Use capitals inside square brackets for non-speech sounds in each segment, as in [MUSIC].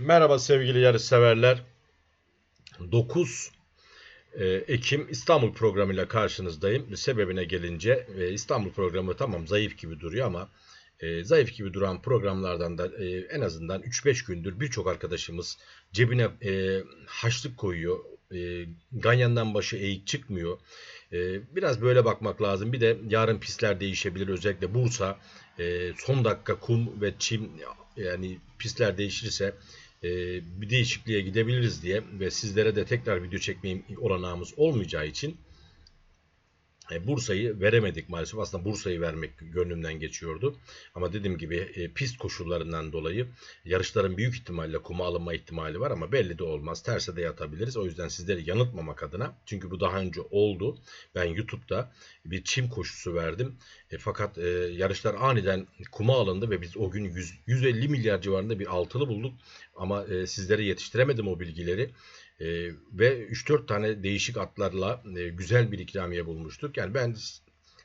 Merhaba sevgili yarışseverler. 9 e, Ekim İstanbul programıyla karşınızdayım. Sebebine gelince e, İstanbul programı tamam zayıf gibi duruyor ama e, zayıf gibi duran programlardan da en azından 3-5 gündür birçok arkadaşımız cebine e, haçlık koyuyor. Ganyandan başı eğik çıkmıyor. Biraz böyle bakmak lazım. Bir de yarın pistler değişebilir. Özellikle Bursa son dakika kum ve çim yani pistler değişirse bir değişikliğe gidebiliriz diye ve sizlere de tekrar video çekmeyim olanağımız olmayacağı için e, Bursa'yı veremedik maalesef. Aslında Bursa'yı vermek gönlümden geçiyordu. Ama dediğim gibi e, pist koşullarından dolayı yarışların büyük ihtimalle kuma alınma ihtimali var ama belli de olmaz. Terse de yatabiliriz. O yüzden sizleri yanıltmamak adına. Çünkü bu daha önce oldu. Ben YouTube'da bir çim koşusu verdim. E, fakat e, yarışlar aniden kuma alındı ve biz o gün 100, 150 milyar civarında bir altılı bulduk. Ama e, sizlere yetiştiremedim o bilgileri. E, ve 3-4 tane değişik atlarla e, güzel bir ikramiye bulmuştuk. Yani ben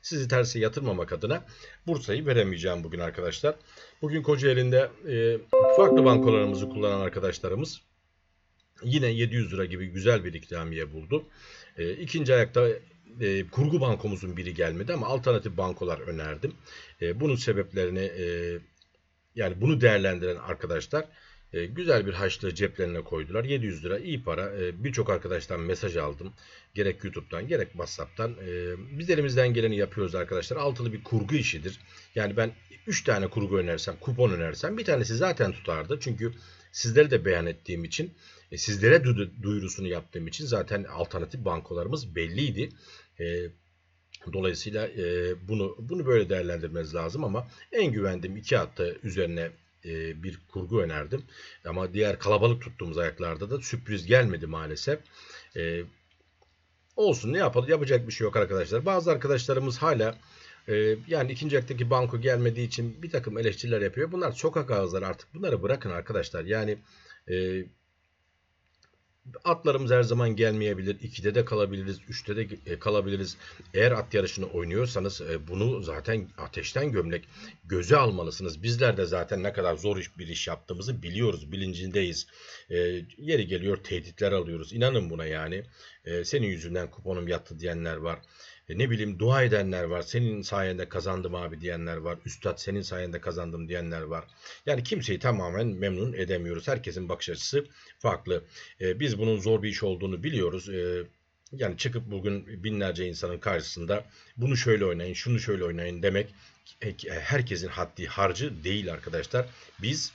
sizi terse yatırmamak adına Bursa'yı veremeyeceğim bugün arkadaşlar. Bugün Kocaeli'nde e, farklı bankolarımızı kullanan arkadaşlarımız yine 700 lira gibi güzel bir ikramiye buldu. E, ikinci ayakta e, kurgu bankomuzun biri gelmedi ama alternatif bankolar önerdim. E, bunun sebeplerini yani bunu değerlendiren arkadaşlar e, güzel bir haçlığı ceplerine koydular. 700 lira iyi para. E, Birçok arkadaştan mesaj aldım. Gerek YouTube'dan gerek WhatsApp'tan. E, biz elimizden geleni yapıyoruz arkadaşlar. Altılı bir kurgu işidir. Yani ben 3 tane kurgu önersem, kupon önersem bir tanesi zaten tutardı. Çünkü sizleri de beyan ettiğim için, e, sizlere duyurusunu yaptığım için zaten alternatif bankolarımız belliydi. E, Dolayısıyla e, bunu bunu böyle değerlendirmeniz lazım ama en güvendiğim iki hatta üzerine e, bir kurgu önerdim. Ama diğer kalabalık tuttuğumuz ayaklarda da sürpriz gelmedi maalesef. E, olsun ne yapalım yapacak bir şey yok arkadaşlar. Bazı arkadaşlarımız hala e, yani ikinci ayaktaki banko gelmediği için bir takım eleştiriler yapıyor. Bunlar sokak ağızları artık bunları bırakın arkadaşlar. Yani Atlarımız her zaman gelmeyebilir. 2'de de kalabiliriz. 3'te de e, kalabiliriz. Eğer at yarışını oynuyorsanız e, bunu zaten ateşten gömlek göze almalısınız. Bizler de zaten ne kadar zor iş, bir iş yaptığımızı biliyoruz. Bilincindeyiz. E, yeri geliyor tehditler alıyoruz. İnanın buna yani. Senin yüzünden kuponum yattı diyenler var. E, ne bileyim dua edenler var. Senin sayende kazandım abi diyenler var. Üstad senin sayende kazandım diyenler var. Yani kimseyi tamamen memnun edemiyoruz. Herkesin bakış açısı farklı. E, biz bunun zor bir iş olduğunu biliyoruz. E, yani çıkıp bugün binlerce insanın karşısında bunu şöyle oynayın, şunu şöyle oynayın demek e, herkesin haddi harcı değil arkadaşlar. Biz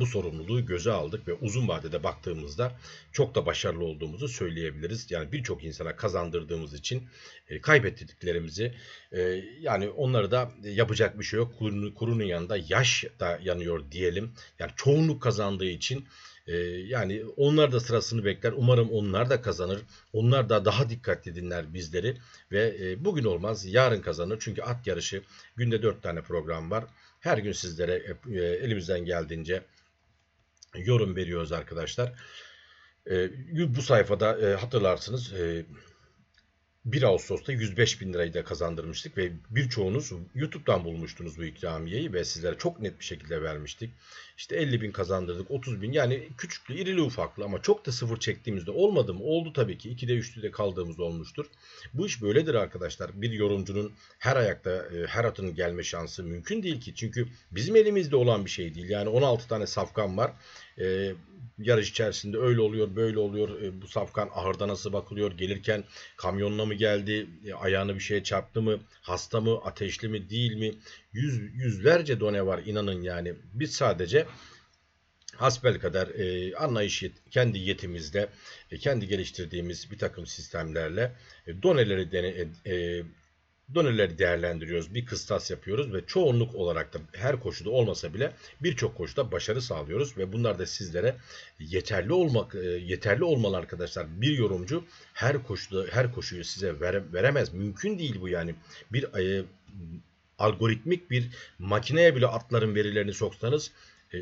bu sorumluluğu göze aldık ve uzun vadede baktığımızda çok da başarılı olduğumuzu söyleyebiliriz. Yani birçok insana kazandırdığımız için e, kaybettiklerimizi e, yani onları da yapacak bir şey yok. Kurunun, kurunun yanında yaş da yanıyor diyelim. Yani çoğunluk kazandığı için e, yani onlar da sırasını bekler. Umarım onlar da kazanır. Onlar da daha dikkatli dinler bizleri ve e, bugün olmaz yarın kazanır. Çünkü at yarışı günde 4 tane program var. Her gün sizlere e, elimizden geldiğince yorum veriyoruz arkadaşlar. E, bu sayfada e, hatırlarsınız e, 1 Ağustos'ta 105 bin lirayı da kazandırmıştık ve birçoğunuz YouTube'dan bulmuştunuz bu ikramiyeyi ve sizlere çok net bir şekilde vermiştik. İşte 50 bin kazandırdık, 30 bin yani küçüklü, irili ufaklı ama çok da sıfır çektiğimizde olmadı mı? Oldu tabii ki. 2'de 3'te de kaldığımız olmuştur. Bu iş böyledir arkadaşlar. Bir yorumcunun her ayakta e, her atının gelme şansı mümkün değil ki. Çünkü bizim elimizde olan bir şey değil. Yani 16 tane safkan var. Yarış içerisinde öyle oluyor böyle oluyor. E, bu safkan ahırda nasıl bakılıyor? Gelirken kamyonla mı geldi? E, ayağını bir şeye çarptı mı? Hasta mı? Ateşli mi? Değil mi? Yüz, yüzlerce done var inanın yani. Biz sadece hasbel kadar e, anlayış yet, kendi yetimizde e, kendi geliştirdiğimiz bir takım sistemlerle e, doneleri dene, e, doneleri değerlendiriyoruz. Bir kıstas yapıyoruz ve çoğunluk olarak da her koşuda olmasa bile birçok koşuda başarı sağlıyoruz ve bunlar da sizlere yeterli olmak e, yeterli olmalı arkadaşlar. Bir yorumcu her koşuda her koşuyu size vere, veremez. Mümkün değil bu yani. Bir e, algoritmik bir makineye bile atların verilerini soksanız e,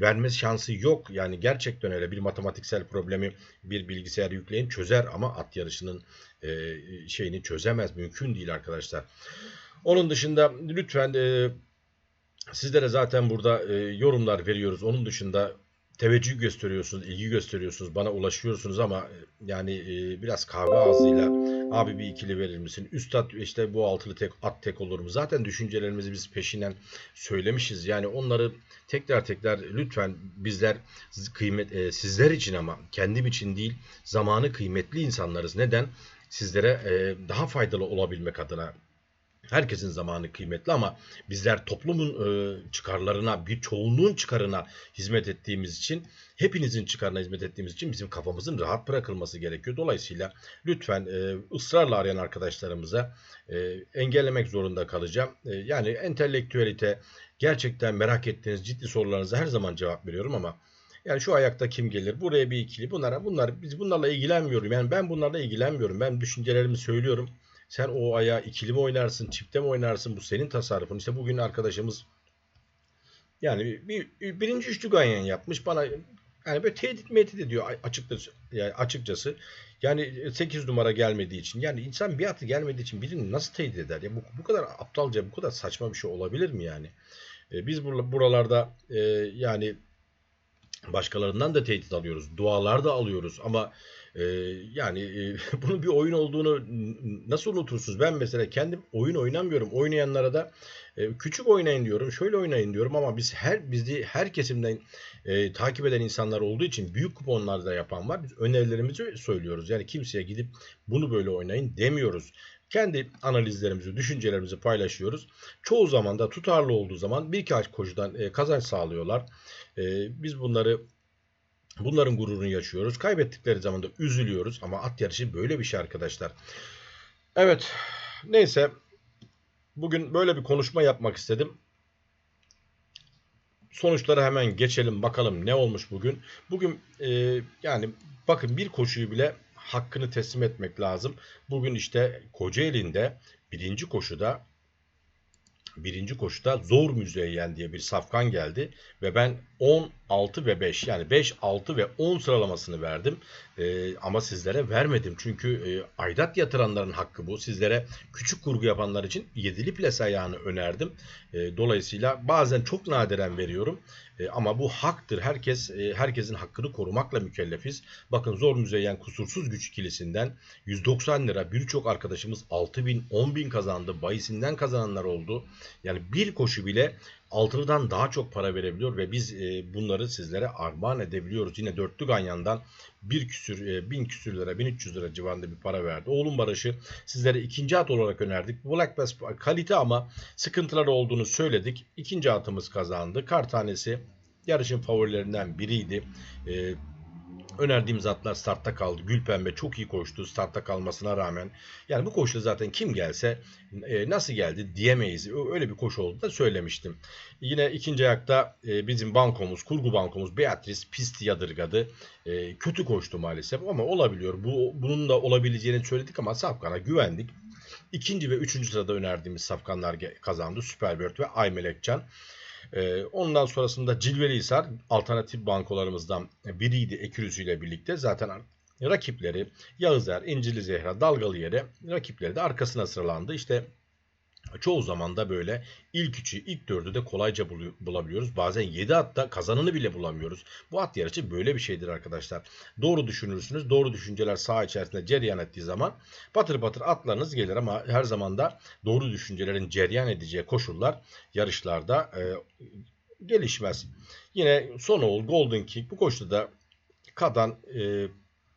verme şansı yok. Yani gerçekten öyle bir matematiksel problemi bir bilgisayar yükleyin çözer ama at yarışının e, şeyini çözemez. Mümkün değil arkadaşlar. Onun dışında lütfen e, sizlere zaten burada e, yorumlar veriyoruz. Onun dışında teveccüh gösteriyorsunuz, ilgi gösteriyorsunuz, bana ulaşıyorsunuz ama e, yani e, biraz kahve ağzıyla abi bir ikili verir misin? Üstad işte bu altılı tek at tek olur mu? Zaten düşüncelerimizi biz peşinden söylemişiz. Yani onları tekrar tekrar lütfen bizler kıymet e, sizler için ama kendim için değil zamanı kıymetli insanlarız. Neden? Sizlere e, daha faydalı olabilmek adına Herkesin zamanı kıymetli ama bizler toplumun e, çıkarlarına, bir çoğunluğun çıkarına hizmet ettiğimiz için, hepinizin çıkarına hizmet ettiğimiz için bizim kafamızın rahat bırakılması gerekiyor. Dolayısıyla lütfen e, ısrarla arayan arkadaşlarımıza e, engellemek zorunda kalacağım. Yani entelektüelite, gerçekten merak ettiğiniz ciddi sorularınıza her zaman cevap veriyorum ama yani şu ayakta kim gelir? Buraya bir ikili. Bunlara bunlar biz bunlarla ilgilenmiyorum. Yani ben bunlarla ilgilenmiyorum. Ben düşüncelerimi söylüyorum. Sen o ayağı ikili mi oynarsın, çifte mi oynarsın? Bu senin tasarrufun. İşte bugün arkadaşımız yani bir, bir birinci üçlü ganyan yapmış. Bana yani böyle tehdit mehdit ediyor açıkçası. Yani açıkçası. Yani 8 numara gelmediği için. Yani insan bir atı gelmediği için birini nasıl tehdit eder? Ya bu, bu kadar aptalca, bu kadar saçma bir şey olabilir mi yani? E, biz buralarda e, yani başkalarından da tehdit alıyoruz. Dualar da alıyoruz ama e, yani e, [LAUGHS] bunun bir oyun olduğunu nasıl unutursunuz? Ben mesela kendim oyun oynamıyorum. Oynayanlara da e, küçük oynayın diyorum, şöyle oynayın diyorum ama biz her bizi her kesimden e, takip eden insanlar olduğu için büyük kuponlarda yapan var. Biz önerilerimizi söylüyoruz. Yani kimseye gidip bunu böyle oynayın demiyoruz. Kendi analizlerimizi, düşüncelerimizi paylaşıyoruz. Çoğu zaman da tutarlı olduğu zaman birkaç koşudan e, kazanç sağlıyorlar. Biz bunları Bunların gururunu yaşıyoruz. Kaybettikleri zaman da üzülüyoruz. Ama at yarışı böyle bir şey arkadaşlar. Evet. Neyse. Bugün böyle bir konuşma yapmak istedim. Sonuçlara hemen geçelim. Bakalım ne olmuş bugün. Bugün e, yani bakın bir koşuyu bile hakkını teslim etmek lazım. Bugün işte Kocaeli'nde birinci koşuda birinci koşuda zor müzeyyen diye bir safkan geldi ve ben 10, 6 ve 5 yani 5, 6 ve 10 sıralamasını verdim. Ee, ama sizlere vermedim çünkü e, aidat yatıranların hakkı bu. Sizlere küçük kurgu yapanlar için yedili ples ayağını önerdim. E, dolayısıyla bazen çok nadiren veriyorum. E, ama bu haktır. Herkes e, herkesin hakkını korumakla mükellefiz. Bakın zor müzeyyen kusursuz güç ikilisinden 190 lira birçok arkadaşımız 6 bin 10 bin kazandı. Bayisinden kazananlar oldu. Yani bir koşu bile altılıdan daha çok para verebiliyor ve biz e, bunları sizlere armağan edebiliyoruz. Yine dörtlü ganyandan bir küsür, e, bin küsür lira, 1300 lira civarında bir para verdi. Oğlum Barış'ı sizlere ikinci at olarak önerdik. Black Bass kalite ama sıkıntıları olduğunu söyledik. İkinci atımız kazandı. Kar tanesi yarışın favorilerinden biriydi. E, önerdiğimiz atlar startta kaldı. Gülpembe çok iyi koştu startta kalmasına rağmen. Yani bu koşuda zaten kim gelse e, nasıl geldi diyemeyiz. Öyle bir koşu olduğunu da söylemiştim. Yine ikinci ayakta e, bizim bankomuz, kurgu bankomuz Beatrice pisti yadırgadı. E, kötü koştu maalesef ama olabiliyor. Bu, bunun da olabileceğini söyledik ama Safkan'a güvendik. İkinci ve üçüncü sırada önerdiğimiz safkanlar kazandı. Superbird ve Aymelekcan. Ee, ondan sonrasında Cilvelihisar alternatif bankolarımızdan biriydi Ekürüsü ile birlikte. Zaten rakipleri Yağızer, İncili Zehra, Dalgalı Yere rakipleri de arkasına sıralandı. İşte çoğu zaman da böyle ilk üçü, ilk dördü de kolayca bulabiliyoruz. Bazen 7 atta kazanını bile bulamıyoruz. Bu at yarışı böyle bir şeydir arkadaşlar. Doğru düşünürsünüz. Doğru düşünceler sağ içerisinde cereyan ettiği zaman patır patır atlarınız gelir ama her zaman da doğru düşüncelerin cereyan edeceği koşullar yarışlarda e, gelişmez. Yine Sonoğul, Golden King bu koşuda Kadan e,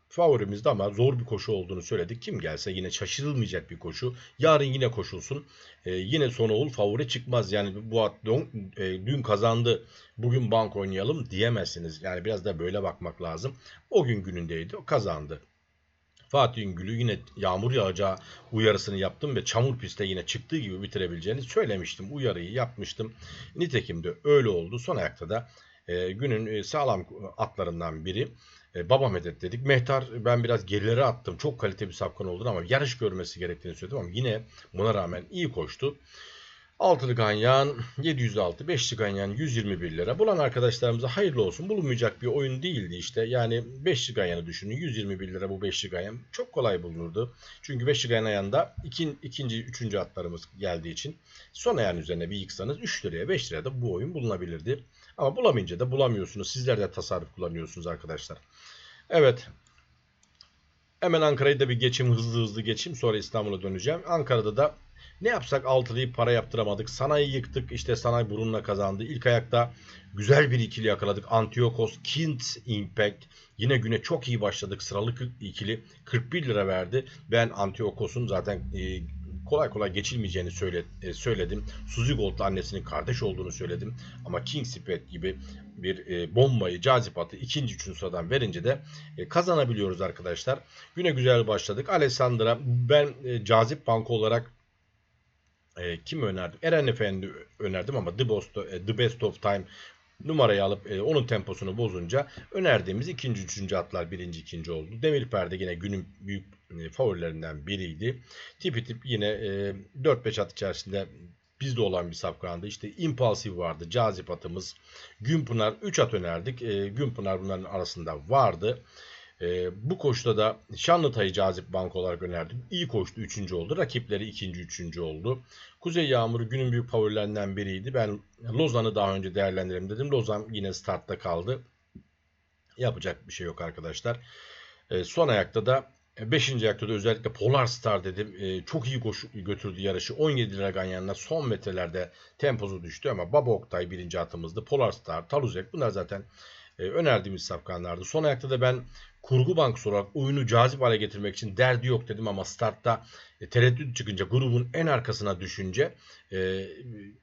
favorimizdi ama zor bir koşu olduğunu söyledik. Kim gelse yine şaşırılmayacak bir koşu. Yarın yine koşulsun. Ee, yine Sonoğul favori çıkmaz. Yani bu at dün, e, dün kazandı. Bugün bank oynayalım diyemezsiniz. Yani biraz da böyle bakmak lazım. O gün günündeydi. O kazandı. Fatih Gülü yine yağmur yağacağı uyarısını yaptım ve çamur pistte yine çıktığı gibi bitirebileceğini söylemiştim. Uyarıyı yapmıştım. Nitekim de öyle oldu. Son ayakta da e, günün e, sağlam atlarından biri. E, baba medet dedik. Mehtar ben biraz gerilere attım. Çok kalite bir sapkan oldu ama yarış görmesi gerektiğini söyledim ama yine buna rağmen iyi koştu. Altılı ganyan 706, beşli ganyan 121 lira. Bulan arkadaşlarımıza hayırlı olsun. Bulunmayacak bir oyun değildi işte. Yani beşli ganyanı düşünün. 121 lira bu beşli ganyan. Çok kolay bulunurdu. Çünkü beşli ganyan ayağında ikin, ikinci, üçüncü atlarımız geldiği için son ayağın üzerine bir yıksanız 3 liraya 5 liraya da bu oyun bulunabilirdi. Ama bulamayınca da bulamıyorsunuz. Sizler de tasarruf kullanıyorsunuz arkadaşlar. Evet. Hemen Ankara'yı da bir geçim hızlı hızlı geçeyim. Sonra İstanbul'a döneceğim. Ankara'da da ne yapsak altılıyı para yaptıramadık. Sanayi yıktık. İşte sanayi burunla kazandı. İlk ayakta güzel bir ikili yakaladık. Antiochos, Kint Impact. Yine güne çok iyi başladık. Sıralı ikili 41 lira verdi. Ben Antiochos'un zaten e, kolay kolay geçilmeyeceğini e, söyledim. Suzy Gold'la annesinin kardeş olduğunu söyledim. Ama King Spet gibi bir e, bombayı, cazip atı ikinci, üçüncü sıradan verince de e, kazanabiliyoruz arkadaşlar. Güne güzel başladık. Alessandra ben e, cazip banko olarak kim önerdim? Eren Efendi önerdim ama The Best of Time numarayı alıp e, onun temposunu bozunca önerdiğimiz ikinci, üçüncü atlar birinci, ikinci oldu. Demir Perde yine günün büyük e, favorilerinden biriydi. Tipi tip yine e, 4-5 at içerisinde bizde olan bir safkandı. İşte impulsif vardı, cazip atımız. Günpınar 3 at önerdik. E, Günpınar bunların arasında vardı. E, bu koşuda da Şanlıtay'ı cazip bank olarak önerdim. İyi koştu 3. oldu. Rakipleri 2. 3. oldu. Kuzey Yağmuru günün büyük favorilerinden biriydi. Ben Lozan'ı daha önce değerlendirelim dedim. Lozan yine startta kaldı. Yapacak bir şey yok arkadaşlar. E, son ayakta da 5. ayakta da özellikle Polar Star dedim. E, çok iyi koşu götürdü yarışı. 17 lira ganyanına son metrelerde temposu düştü ama Baba Oktay birinci atımızdı. Polar Star, Taluzek bunlar zaten e, önerdiğimiz safkanlardı. Son ayakta da ben kurgu bankası olarak oyunu cazip hale getirmek için derdi yok dedim ama startta e, tereddüt çıkınca grubun en arkasına düşünce e,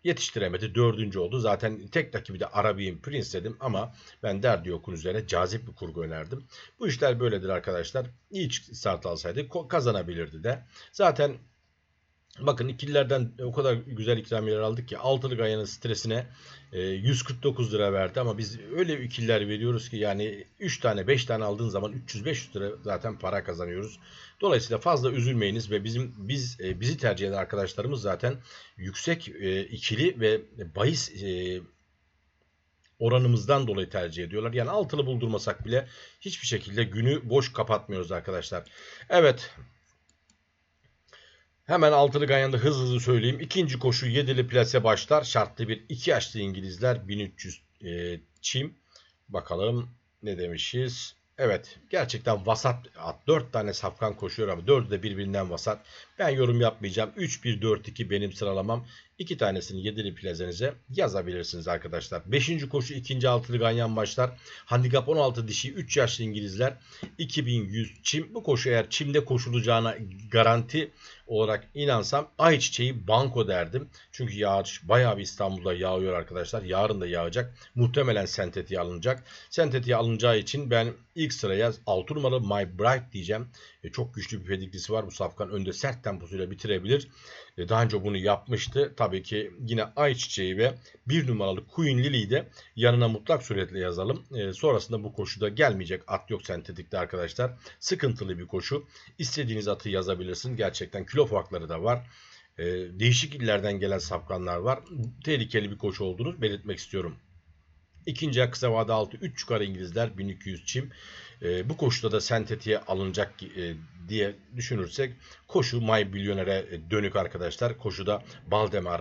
yetiştiremedi. Dördüncü oldu. Zaten tek rakibi de Arabian Prince dedim ama ben derdi yokun üzerine cazip bir kurgu önerdim. Bu işler böyledir arkadaşlar. İyi start alsaydı kazanabilirdi de. Zaten Bakın ikililerden o kadar güzel ikramiyeler aldık ki altılı gayanın stresine 149 lira verdi ama biz öyle ikililer veriyoruz ki yani 3 tane 5 tane aldığın zaman 300-500 lira zaten para kazanıyoruz. Dolayısıyla fazla üzülmeyiniz ve bizim biz e, bizi tercih eden arkadaşlarımız zaten yüksek e, ikili ve bahis e, oranımızdan dolayı tercih ediyorlar. Yani altılı buldurmasak bile hiçbir şekilde günü boş kapatmıyoruz arkadaşlar. Evet Hemen altılı ganyanda hızlı hızlı söyleyeyim. İkinci koşu yedili plase başlar. Şartlı bir iki yaşlı İngilizler 1300 e, çim. Bakalım ne demişiz. Evet gerçekten vasat at. 4 tane safkan koşuyor ama 4'ü de birbirinden vasat. Ben yorum yapmayacağım. 3-1-4-2 benim sıralamam. 2 tanesini yedili plazenize yazabilirsiniz arkadaşlar. 5. koşu 2. altılı ganyan başlar. Handikap 16 dişi 3 yaşlı İngilizler 2100 çim. Bu koşu eğer çimde koşulacağına garanti olarak inansam ayçiçeği banko derdim. Çünkü yağış bayağı bir İstanbul'da yağıyor arkadaşlar. Yarın da yağacak. Muhtemelen sentetiğe alınacak. Sentetiğe alınacağı için ben ilk sıraya 6 numaralı My Bright diyeceğim. E, çok güçlü bir pedigrisi var. Bu safkan önde sert temposuyla bitirebilir. E, daha önce bunu yapmıştı. Tabii ki yine ayçiçeği ve bir numaralı Queen Lily'yi de yanına mutlak suretle yazalım. E, sonrasında bu koşuda gelmeyecek at yok sentetikte arkadaşlar. Sıkıntılı bir koşu. İstediğiniz atı yazabilirsin. Gerçekten kilo farkları da var. E, değişik illerden gelen safkanlar var. Tehlikeli bir koşu olduğunu belirtmek istiyorum. İkinci kısa vade altı 3 yukarı İngilizler 1200 çim. E, bu koşuda da sentetiğe alınacak e, diye düşünürsek koşu My Millionaire'e dönük arkadaşlar. Koşuda Baldemar,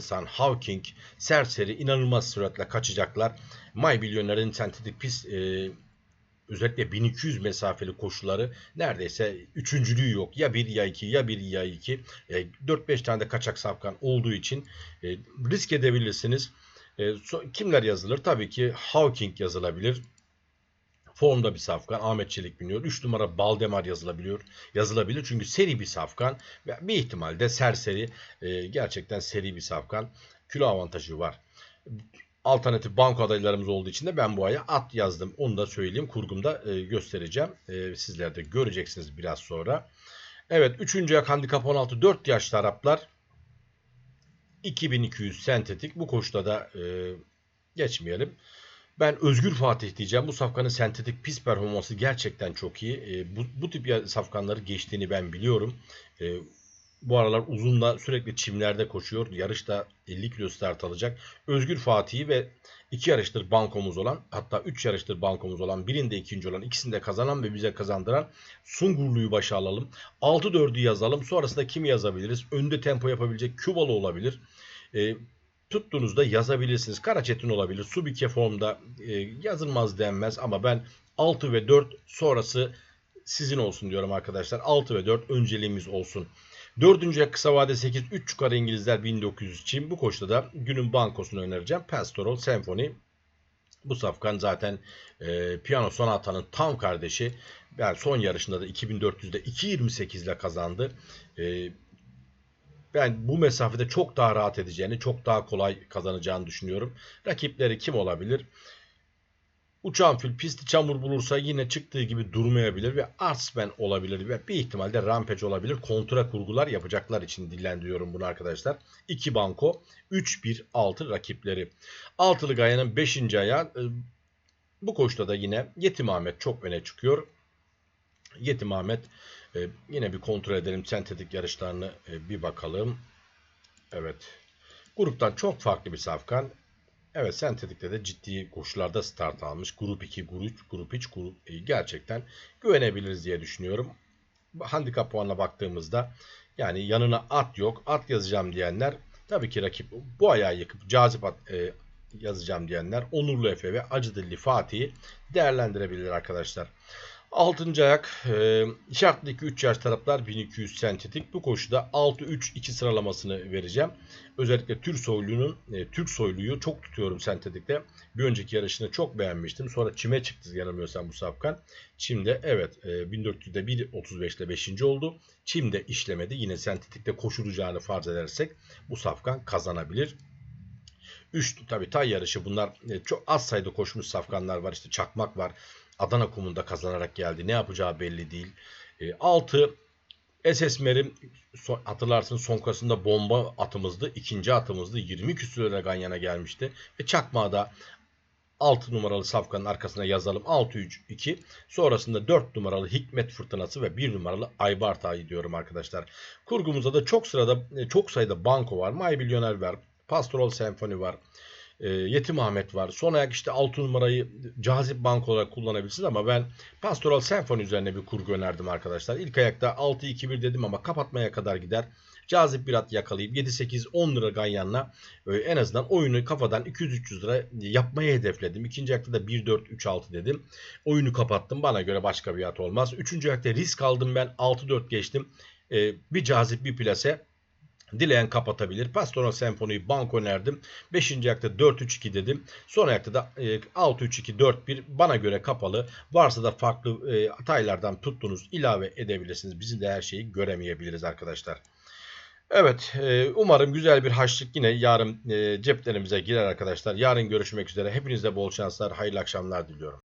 Sun, Hawking, Serseri inanılmaz süratle kaçacaklar. My Millionaire'in sentetik pist e, özellikle 1200 mesafeli koşuları neredeyse üçüncülüğü yok. Ya 1 ya 2 ya 1 ya 2. E, 4-5 tane de kaçak safkan olduğu için e, risk edebilirsiniz. E, kimler yazılır? Tabii ki Hawking yazılabilir. Formda bir safkan. Ahmet Çelik biniyor. 3 numara Baldemar yazılabiliyor. Yazılabilir çünkü seri bir safkan. Ve bir ihtimalde serseri e, gerçekten seri bir safkan. Kilo avantajı var. Alternatif banko adaylarımız olduğu için de ben bu aya at yazdım. Onu da söyleyeyim. Kurgumda e, göstereceğim. E, sizler de göreceksiniz biraz sonra. Evet 3. ayak handikap 16 4 yaşlı Araplar 2200 sentetik. Bu koşuda da e, geçmeyelim. Ben Özgür Fatih diyeceğim. Bu safkanın sentetik pis performansı gerçekten çok iyi. E, bu, bu tip safkanları geçtiğini ben biliyorum. E, bu aralar uzunla sürekli çimlerde koşuyor. Yarışta 50 kilo start alacak. Özgür Fatih'i ve iki yarıştır bankomuz olan hatta üç yarıştır bankomuz olan birinde ikinci olan ikisinde kazanan ve bize kazandıran Sungurlu'yu başa alalım. 6-4'ü yazalım. Sonrasında kimi yazabiliriz? Önde tempo yapabilecek Kübalı olabilir. E, tuttuğunuzda yazabilirsiniz. Kara çetin olabilir. Subike formda e, yazılmaz denmez ama ben 6 ve 4 sonrası sizin olsun diyorum arkadaşlar. 6 ve 4 önceliğimiz olsun. Dördüncüye kısa vade 8 3 yukarı İngilizler 1900 için bu koşuda da günün bankosunu önereceğim. Pastoral Symphony. Bu safkan zaten e, Piyano Sonata'nın tam kardeşi. Yani son yarışında da 2400'de 2.28 ile kazandı. E, ben bu mesafede çok daha rahat edeceğini, çok daha kolay kazanacağını düşünüyorum. Rakipleri kim olabilir? Uçan fil pisti çamur bulursa yine çıktığı gibi durmayabilir ve Artsman olabilir ve bir ihtimalle Rampage olabilir. Kontra kurgular yapacaklar için dillendiriyorum bunu arkadaşlar. 2 banko 3-1-6 rakipleri. Altılı Gaya'nın 5. ayağı e, bu koşuda da yine Yetim Ahmet çok öne çıkıyor. Yetim Ahmet e, yine bir kontrol edelim sentetik yarışlarını e, bir bakalım. Evet. Gruptan çok farklı bir safkan. Evet sentetikte de ciddi koşularda start almış. Grup 2, grup 3, grup 3, grup e, gerçekten güvenebiliriz diye düşünüyorum. Handikap puanına baktığımızda yani yanına at yok. At yazacağım diyenler tabii ki rakip bu ayağı yıkıp cazip at e, yazacağım diyenler Onurlu Efe ve Acıdilli Fatih'i değerlendirebilir arkadaşlar. Altıncı ayak e, şartlı 3 yaş taraflar 1200 sentetik. Bu koşuda 6-3-2 sıralamasını vereceğim. Özellikle Türk soylunun e, Türk soyluyu çok tutuyorum sentetikte. Bir önceki yarışını çok beğenmiştim. Sonra çime çıktı yanılmıyorsam bu safkan. Çim'de evet e, 1400'de 1.35'te 5. oldu. Çim'de işlemedi. Yine sentetikte koşulacağını farz edersek bu safkan kazanabilir. 3 tabi tay yarışı bunlar e, çok az sayıda koşmuş safkanlar var. İşte Çakmak var. Adana kumunda kazanarak geldi. Ne yapacağı belli değil. 6 e, SS Merim hatırlarsın son kasında bomba atımızdı. ikinci atımızdı. 20 küsürlere Ganyan'a gelmişti. Ve Çakmağı da 6 numaralı safkanın arkasına yazalım. 6-3-2. Sonrasında 4 numaralı Hikmet Fırtınası ve 1 numaralı Aybarta'yı diyorum arkadaşlar. Kurgumuzda da çok sırada e, çok sayıda banko var. My Milyoner var. Pastoral Senfoni var. E, Yetim Ahmet var. Son ayak işte 6 numarayı cazip bank olarak kullanabilirsiniz ama ben Pastoral Senfoni üzerine bir kurgu önerdim arkadaşlar. İlk ayakta 6-2-1 dedim ama kapatmaya kadar gider. Cazip bir at yakalayıp 7-8-10 lira ganyanla e, en azından oyunu kafadan 200-300 lira yapmayı hedefledim. İkinci ayakta da 1-4-3-6 dedim. Oyunu kapattım. Bana göre başka bir at olmaz. Üçüncü ayakta risk aldım ben. 6-4 geçtim. E, bir cazip bir plase Dileyen kapatabilir. Pastoral Senfoni'yi bank önerdim. 5. ayakta 4-3-2 dedim. Son ayakta da 6-3-2-4-1 bana göre kapalı. Varsa da farklı e, hataylardan tuttuğunuz ilave edebilirsiniz. Bizim de her şeyi göremeyebiliriz arkadaşlar. Evet e, umarım güzel bir haçlık yine yarın e, ceplerimize girer arkadaşlar. Yarın görüşmek üzere. Hepinize bol şanslar, hayırlı akşamlar diliyorum.